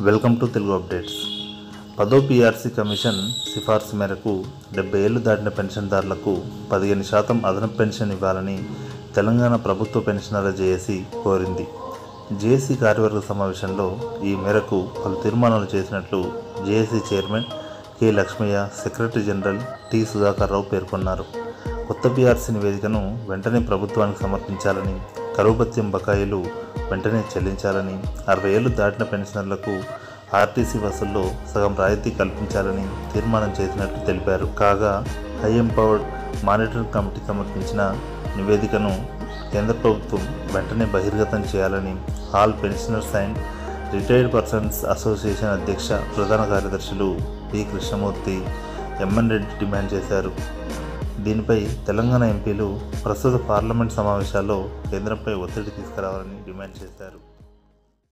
Welcome to Telugu updates. పదో PRC commission సిఫార్సు మేరకు డెబ్బై ఏళ్ళు దాటిన పెన్షన్దారులకు పదిహేను శాతం అదనపు పెన్షన్ ఇవ్వాలని తెలంగాణ ప్రభుత్వ పెన్షనర్ల జేఏసీ కోరింది. జేఏసీ కార్యవర్గ సమావేశంలో ఈ మేరకు పలు తీర్మానాలు చేసినట్లు JAC chairman K Lakshmaiah secretary general T Sudhakar Rao పేర్కొన్నారు. కొత్త పీఆర్సీ నివేదికను వెంటనే ప్రభుత్వానికి సమర్పించాలని కరువుపత్యం బకాయిలు వెంటనే చెల్లించాలని అరవై ఏళ్ళు దాటిన పెన్షనర్లకు ఆర్టీసీ బస్సుల్లో సగం రాయితీ కల్పించాలని తీర్మానం చేసినట్లు తెలిపారు. కాగా హై ఎంపవర్డ్ మానిటరింగ్ కమిటీ సమర్పించిన నివేదికను కేంద్ర ప్రభుత్వం వెంటనే బహిర్గతం చేయాలని all pensioners and retired persons association అధ్యక్ష ప్రధాన కార్యదర్శులు P Krishnamurthy MN Reddy demand చేశారు. దీనిపై తెలంగాణ ఎంపీలు ప్రస్తుత పార్లమెంట్ సమావేశాల్లో కేంద్రంపై ఒత్తిడి తీసుకురావాలని డిమాండ్ చేశారు.